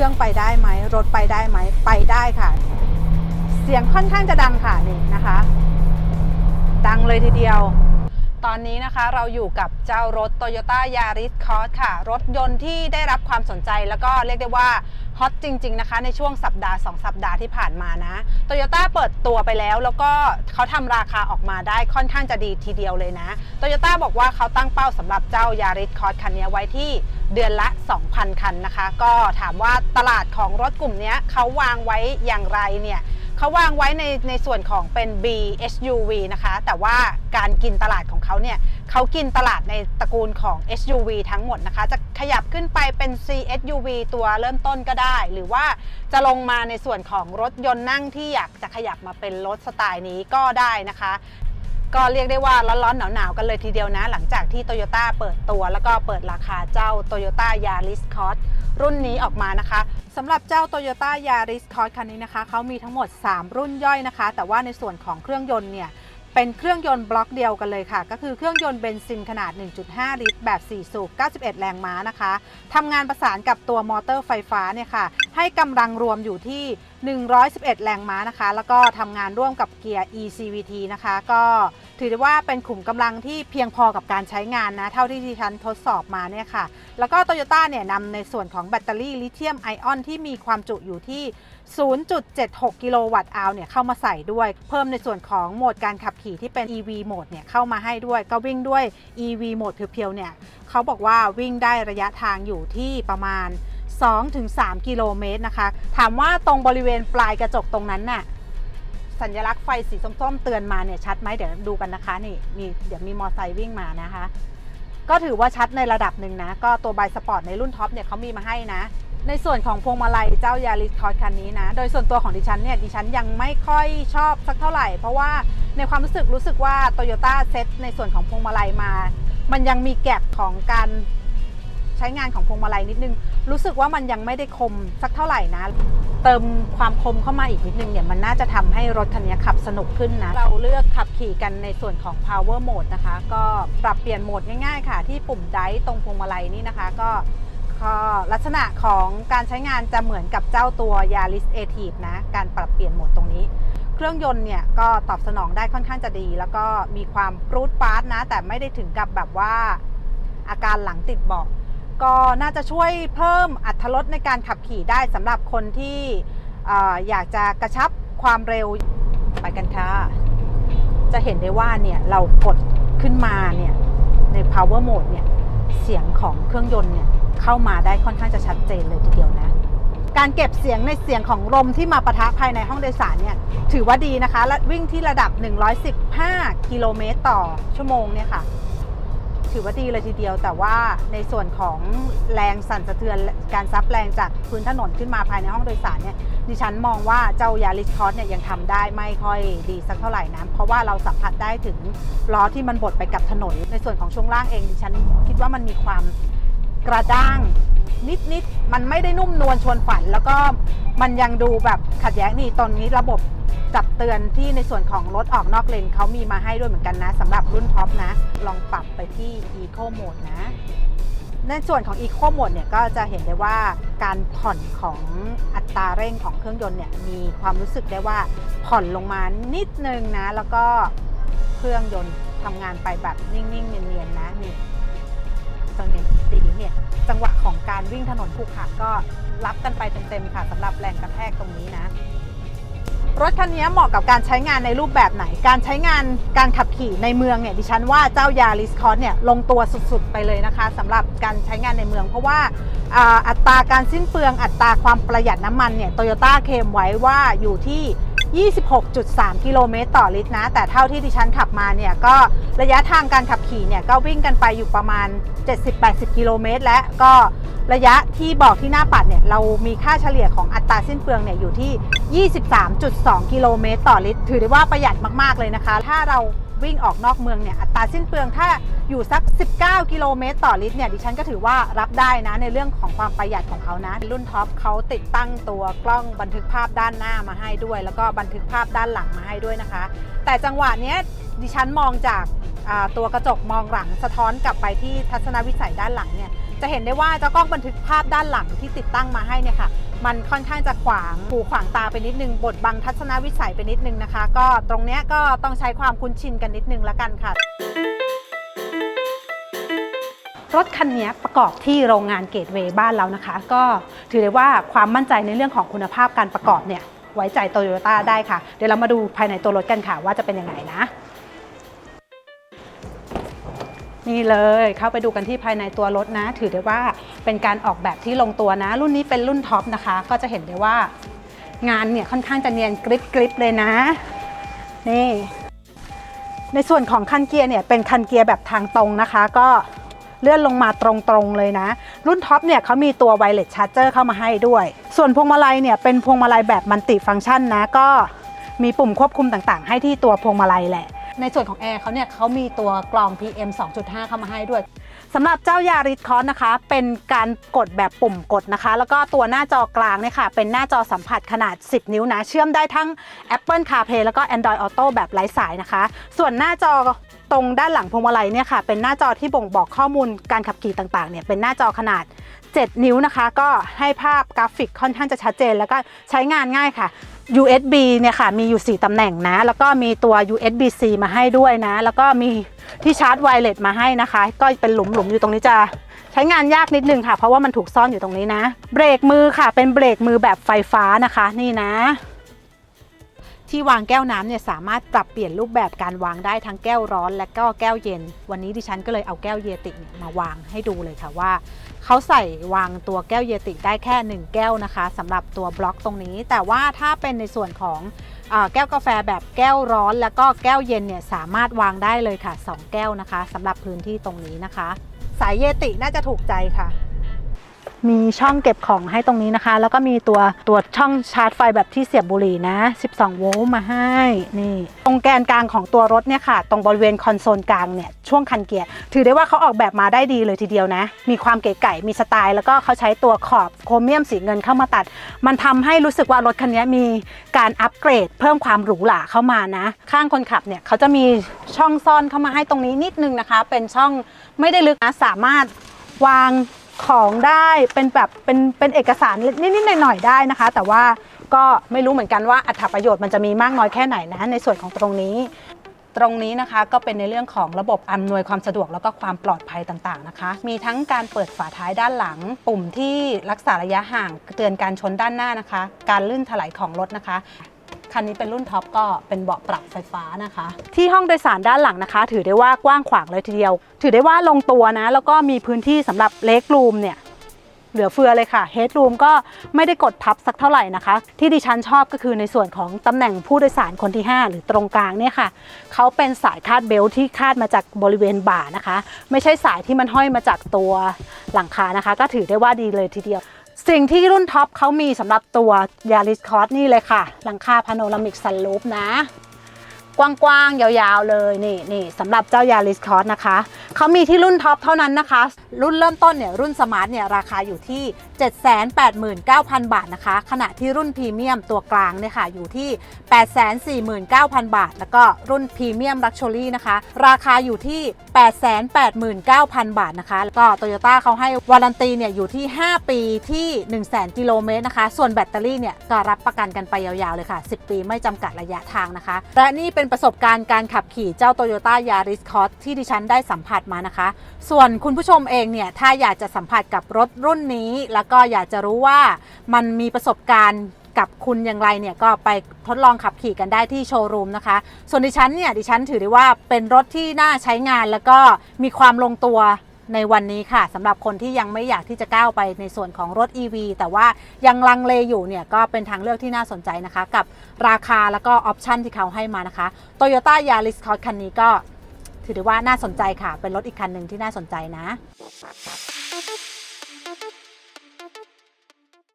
ครื่องไปได้ไหมรถไปได้ไหมไปได้ค่ะ เสียงค่อนข้างจะดังค่ะนี่นะคะ ดังเลยทีเดียว ตอนนี้นะคะเราอยู่กับเจ้ารถ Toyota Yaris Cross ค่ะ รถยนต์ที่ได้รับความสนใจแล้วก็เรียกได้ว่าฮอตจริง ๆ นะคะ ในช่วงสัปดาห์ 2 สัปดาห์ที่ผ่านมานะ Toyota เปิดตัวไปแล้ว แล้วก็เขาทำราคาออกมาได้ค่อนข้างจะดีทีเดียวเลยนะ Toyota บอกว่าเขาตั้งเป้าสำหรับเจ้า Yaris Cross คันนี้ไว้ที่เดือนละ 2,000 คันนะคะ ก็ถามว่าตลาดของรถกลุ่มนี้เขาวางไว้อย่างไรเนี่ย เขาวางไว้ในในส่วนของเป็น B SUV นะคะ แต่ว่าการกินตลาดของเขาเนี่ยเขากินตลาดในตระกูลของ SUV ทั้งหมดนะคะ จะขยับขึ้นไปเป็น C SUV ตัวเริ่มต้นก็ได้ หรือว่าจะลงมาในส่วนของรถยนต์นั่งที่อยากจะขยับมาเป็นรถสไตล์นี้ก็ได้นะคะ ก็เรียกได้ว่าร้อนๆหนาวๆกันเลยทีเดียวนะ หลังจากที่ Toyota เปิดตัว แล้วก็เปิดราคาเจ้า Toyota Yaris Cross รุ่นนี้ออกมานะคะสำหรับเจ้า Toyota Yaris Cross คันนี้นะคะเขามีทั้งหมด 3 รุ่นย่อยนะคะ แต่ว่าในส่วนของเครื่องยนต์เนี่ยเป็นเครื่องยนต์บล็อกเดียวกันเลยค่ะ ก็คือเครื่องยนต์เบนซินขนาด 1.5 ลิตร แบบ 4 สูบ 91 แรงม้านะคะทำงานประสานกับตัวมอเตอร์ไฟฟ้าเนี่ยค่ะ ให้กำลังรวมอยู่ที่ 111 แรงม้านะคะ แล้วก็ทำงานร่วมกับเกียร์ ECVT นะคะ ก็ ถือได้ว่าเป็นขุมกำลังที่เพียงพอกับการใช้งานนะ เท่าที่ดิฉันทดสอบมาเนี่ยค่ะ แล้วก็โตโยต้าเนี่ยนำในส่วนของแบตเตอรี่ลิเธียมไอออนที่มีความจุอยู่ที่ 0.76 กิโลวัตต์อาวเนี่ยเข้ามาใส่ด้วย เพิ่มในส่วนของโหมดการขับขี่ที่เป็น EV โหมดเนี่ยเข้ามาให้ด้วย ก็วิ่งด้วย EV โหมดเพียวๆเนี่ยเขาบอกว่าวิ่งได้ระยะทางอยู่ที่ประมาณ 2-3 กิโลเมตรนะคะ ถามว่าตรงบริเวณปลายกระจกตรงนั้นน่ะ สัญลักษณ์ไฟสีส้มๆเตือนมาเนี่ยชัดไหมเดี๋ยวดูกันนะคะนี่มีเดี๋ยวมีมอไซค์วิ่งมานะคะ ก็ถือว่าชัดในระดับหนึ่งนะ ก็ตัวไบสปอร์ตในรุ่นท็อปเนี่ยเขามีมาให้นะ ในส่วนของพวงมาลัยเจ้ายาริสคอร์คันนี้นะ โดยส่วนตัวของดิฉันเนี่ยดิฉันยังไม่ค่อยชอบสักเท่าไหร่ เพราะว่าในความรู้สึกรู้สึกว่า Toyota เซตในส่วนของพวงมาลัยมา มันยังมีแกลบของการใช้งานของพวงมาลัยนิดนึง รู้สึกว่ามันยังไม่ได้คมสักเท่าไหร่นะ เติมความคมเข้ามาอีกนิดนึงเนี่ยมันน่าจะทำให้รถคันนี้ขับสนุกขึ้นนะ เราเลือกขับขี่กันในส่วนของ power mode นะคะ ก็ปรับเปลี่ยนโหมดง่ายๆ ค่ะ ที่ปุ่มไดตรงพวงมาลัยนี่นะคะ ก็ลักษณะของการใช้งานจะเหมือนกับเจ้าตัว Yaris a t i v นะ การปรับเปลี่ยนโหมดตรงนี้ เครื่องยนต์เนี่ยก็ตอบสนองได้ค่อนข้างจะดี แล้วก็มีความปรูดปาร์ตนะ แต่ไม่ได้ถึงกับแบบว่าอาการหลังติดเบาะ ก็น่าจะช่วยเพิ่มอัตรถรสในการขับขี่ได้สำหรับคนที่เอ่ออยากจะกระชับความเร็วไปกันค่ะ จะเห็นได้ว่าเนี่ยเรากดขึ้นมาเนี่ยใน power mode เนี่ยเสียงของเครื่องยนต์เนี่ยเข้ามาได้ค่อนข้างจะชัดเจนเลยทีเดียวนะ การเก็บเสียงในเสียงของลมที่มาปะทะภายในห้องโดยสารเนี่ยถือว่าดีนะคะ และวิ่งที่ระดับ 115 กิโลเมตรต่อชั่วโมงเนี่ยค่ะ ถือว่าดีเลยทีเดียว แต่ว่าในส่วนของแรงสั่นสะเทือนการซับแรงจากพื้นถนนขึ้นมาภายในห้องโดยสารเนี่ยดิฉันมองว่าเจ้ายาริสคอสเนี่ยยังทำได้ไม่ค่อยดีสักเท่าไหร่นะเพราะว่าเราสัมผัสได้ถึงล้อที่มันบดไปกับถนน ในส่วนของช่วงล่างเองดิฉันคิดว่ามันมีความกระด้างนิดๆมันไม่ได้นุ่มนวลชวนฝัน แล้วก็มันยังดูแบบขัดแย้งนี่ตอนนี้ระบบ จับเตือนที่ในส่วนของรถออกนอกเลนเขามีมาให้ด้วยเหมือนกันนะสำหรับรุ่นท็อปนะ ลองปรับไปที่ Eco Mode นะ ในส่วนของ Eco Mode เนี่ยก็จะเห็นได้ว่าการผ่อนของอัตราเร่งของเครื่องยนต์เนี่ยมีความรู้สึกได้ว่าผ่อนลงมานิดนึงนะ แล้วก็เครื่องยนต์ทำงานไปแบบนิ่งๆ เนียนๆนะนี่สังเกตดีเนี่ยจังหวะของการวิ่งถนนขรุขระก็รับกันไปเต็มๆค่ะสำหรับแรงกระแทกตรงนี้นะ รถคันนี้เหมาะกับการใช้งานในรูปแบบไหน การใช้งานการขับขี่ในเมืองเนี่ยดิฉันว่าเจ้ายาริสคอสเนี่ยลงตัวสุดๆไปเลยนะคะสำหรับการใช้งานในเมือง เพราะว่าอัตราการสิ้นเปลืองอัตราความประหยัดน้ำมันเนี่ยโตโยต้าเคมไว้ว่าอยู่ที่ 26.3 กิโลเมตรต่อลิตรนะ แต่เท่าที่ดิฉันขับมาเนี่ยก็ระยะทางการขับขี่เนี่ยก็วิ่งกันไปอยู่ประมาณ 70-80 กิโลเมตร และก็ระยะที่บอกที่หน้าปัดเนี่ยเรามีค่าเฉลี่ยของอัตราสิ้นเปลืองเนี่ยอยู่ที่ 23.2 กิโลเมตรต่อลิตร ถือได้ว่าประหยัดมาก ๆ เลยนะคะ ถ้าเรา วิ่งออกนอกเมืองเนี่ยอัตราสิ้นเปลืองถ้าอยู่สัก 19 กิโลเมตรต่อลิตรเนี่ยดิฉันก็ถือว่ารับได้นะในเรื่องของความประหยัดของเขานะ รุ่นท็อปเขาติดตั้งตัวกล้องบันทึกภาพด้านหน้ามาให้ด้วย แล้วก็บันทึกภาพด้านหลังมาให้ด้วยนะคะ แต่จังหวะเนี้ยดิฉันมองจากอ่าตัวกระจกมองหลังสะท้อนกลับไปที่ทัศนวิสัยด้านหลังเนี่ย จะเห็นได้ว่าเจ้ากล้องบันทึกภาพด้านหลังที่ติดตั้งมาให้เนี่ยค่ะมันค่อนข้างจะขวางหูขวางตาไปนิดนึงบดบังทัศนวิสัยไปนิดนึงนะคะ ก็ตรงเนี้ยก็ต้องใช้ความคุ้นชินกันนิดนึงละกันค่ะ รถคันนี้ประกอบที่โรงงานเกตเวย์บ้านเรานะคะ ก็ถือได้ว่าความมั่นใจในเรื่องของคุณภาพการประกอบเนี่ยไว้ใจโตโยต้าได้ค่ะ เดี๋ยวเรามาดูภายในตัวรถกันค่ะว่าจะเป็นยังไงนะ นี่เลยเข้าไปดูกันที่ภายในตัวรถนะ ถือได้ว่าเป็นการออกแบบที่ลงตัวนะ รุ่นนี้เป็นรุ่นท็อปนะคะ ก็จะเห็นได้ว่างานเนี่ยค่อนข้างจะเนียนกริบกริบเลยนะ นี่ ในส่วนของคันเกียร์เนี่ยเป็นคันเกียร์แบบทางตรงนะคะ ก็เลื่อนลงมาตรงๆเลยนะ รุ่นท็อปเนี่ยเขามีตัวไวเลสชาร์เจอร์เข้ามาให้ด้วย ส่วนพวงมาลัยเนี่ยเป็นพวงมาลัยแบบมัลติฟังก์ชันนะ ก็มีปุ่มควบคุมต่างๆ ให้ที่ตัวพวงมาลัยแหละ ในส่วนของแอร์เขาเนี่ยเขามีตัวกรอง PM 2.5 เข้ามาให้ด้วยสำหรับเจ้ายาริสคอนนะคะ เป็นการกดแบบปุ่มกดนะคะ แล้วก็ตัวหน้าจอกลางเนี่ยค่ะ เป็นหน้าจอสัมผัสขนาด 10 นิ้วนะ เชื่อมได้ทั้ง Apple CarPlay แล้วก็ Android Auto แบบไร้สายนะคะ ส่วนหน้าจอตรงด้านหลังพวงมาลัยเนี่ยค่ะ เป็นหน้าจอที่บ่งบอกข้อมูลการขับขี่ต่างๆเนี่ยเป็นหน้าจอขนาด 7 นิ้วนะคะ ก็ให้ภาพกราฟิกค่อนข้างจะชัดเจน แล้วก็ใช้งานง่ายค่ะ USB เนี่ยค่ะมีอยู่ 4ตำแหน่งนะ แล้วก็มีตัว USB-C มาให้ด้วยนะ แล้วก็มีที่ชาร์จไวเลสมาให้นะคะ ก็เป็นหลุมๆอยู่ตรงนี้จะใช้งานยากนิดนึงค่ะ เพราะว่ามันถูกซ่อนอยู่ตรงนี้นะ เบรกมือค่ะ เป็นเบรกมือแบบไฟฟ้านะคะ นี่นะ ที่วางแก้วน้ำเนี่ยสามารถปรับเปลี่ยนรูปแบบการวางได้ทั้งแก้วร้อนและก็แก้วเย็น วันนี้ดิฉันก็เลยเอาแก้วเยติมาวางให้ดูเลยค่ะว่า เขาใส่วางตัวแก้วเยติได้แค่ 1 แก้วนะคะสำหรับตัวบล็อกตรงนี้ แต่ว่าถ้าเป็นในส่วนของแก้วกาแฟแบบแก้วร้อน แล้วก็แก้วเย็นเนี่ยสามารถวางได้เลยค่ะ 2 แก้วนะคะสำหรับพื้นที่ตรงนี้นะคะ สายเยติน่าจะถูกใจค่ะ มีช่องเก็บของให้ตรงนี้นะคะ แล้วก็มีตัวตัวช่องชาร์จไฟแบบที่เสียบบุหรี่นะ 12 โวลต์มาให้นี่ ตรงแกนกลางของตัวรถเนี่ยค่ะ ตรงบริเวณคอนโซลกลางเนี่ยช่วงคันเกียร์ ถือได้ว่าเขาออกแบบมาได้ดีเลยทีเดียวนะ มีความเก๋ไก่มีสไตล์ แล้วก็เขาใช้ตัวขอบโครเมียมสีเงินเข้ามาตัด มันทำให้รู้สึกว่ารถคันนี้มีการอัปเกรด เพิ่มความหรูหราเข้ามานะ ข้างคนขับเนี่ยเขาจะมีช่องซ่อนเข้ามาให้ตรงนี้นิดนึงนะคะ เป็นช่องไม่ได้ลึกนะสามารถวาง ของได้เป็นแบบเป็นเป็นเอกสารนิดๆหน่อยๆได้นะคะ แต่ว่าก็ไม่รู้เหมือนกันว่าอัตประโยชน์มันจะมีมากน้อยแค่ไหนนะในส่วนของตรงนี้ ตรงนี้นะคะก็เป็นในเรื่องของระบบอำนวยความสะดวกแล้วก็ความปลอดภัยต่างๆนะคะ มีทั้งการเปิดฝาท้ายด้านหลัง ปุ่มที่รักษาระยะห่างเตือนการชนด้านหน้านะคะ การลื่นถลายของรถนะคะ คันนี้เป็นรุ่นท็อปก็เป็นเบาะปรับไฟฟ้านะคะ ที่ห้องโดยสารด้านหลังนะคะ ถือได้ว่ากว้างขวางเลยทีเดียว ถือได้ว่าลงตัวนะ แล้วก็มีพื้นที่สำหรับเล็กรูมเนี่ยเหลือเฟือเลยค่ะเฮดรูมก็ไม่ได้กดทับสักเท่าไหร่นะคะ ที่ดิฉันชอบก็คือในส่วนของตำแหน่งผู้โดยสารคนที่ 5 หรือตรงกลางเนี่ยค่ะ เขาเป็นสายคาดเบลที่คาดมาจากบริเวณบ่านะคะ ไม่ใช่สายที่มันห้อยมาจากตัวหลังคานะคะ ก็ถือได้ว่าดีเลยทีเดียว สิ่งที่รุ่นท็อปเขามีสำหรับตัวยาริสคอร์นี่เลยค่ะ หลังคาพาโนรามิกสันลูปนะ กว้างๆ ยาวๆ เลยนี่นี่สำหรับเจ้ายาริสคอร์สนะคะ เขามีที่รุ่นท็อปเท่านั้นนะคะ รุ่นเริ่มต้นเนี่ยรุ่นสมาร์ทเนี่ยราคาอยู่ที่ 789,000 บาทนะคะ ขณะที่รุ่นพรีเมียมตัวกลางเนี่ยค่ะอยู่ที่ 849,000 บาท แล้วก็รุ่นพรีเมียมลักชัวรี่นะคะ ราคาอยู่ที่ 889,000 บาทนะคะ แล้วก็โตโยต้าเขาให้วารันตีเนี่ยอยู่ที่ 5 ปีที่ 100,000 กิโลเมตรนะคะ ส่วนแบตเตอรี่เนี่ยก็รับประกันกันไปยาวๆเลยค่ะ 10 ปีไม่จำกัดระยะทางนะคะ และนี่เป็นประสบการณ์การขับขี่เจ้า Toyota Yaris Cross ที่ดิฉันได้สัมผัสมานะคะ ส่วนคุณผู้ชมเองเนี่ยถ้าอยากจะสัมผัสกับรถรุ่นนี้ แล้วก็อยากจะรู้ว่ามันมีประสบการณ์กับคุณอย่างไรเนี่ยก็ไปทดลองขับขี่กันได้ที่โชว์รูมนะคะ ส่วนดิฉันเนี่ยดิฉันถือได้ว่าเป็นรถที่น่าใช้งานแล้วก็มีความลงตัวในวันนี้ค่ะสำหรับคนที่ยังไม่อยากที่จะก้าวไปในส่วนของรถ EV แต่ว่ายังลังเลอยู่เนี่ยก็เป็นทางเลือกที่น่าสนใจนะคะ กับราคาแล้วก็ออปชันที่เขาให้มานะคะ Toyota Yaris Cross คันนี้ก็ ถือได้ว่าน่าสนใจค่ะ เป็นรถอีกคันหนึ่งที่น่าสนใจนะ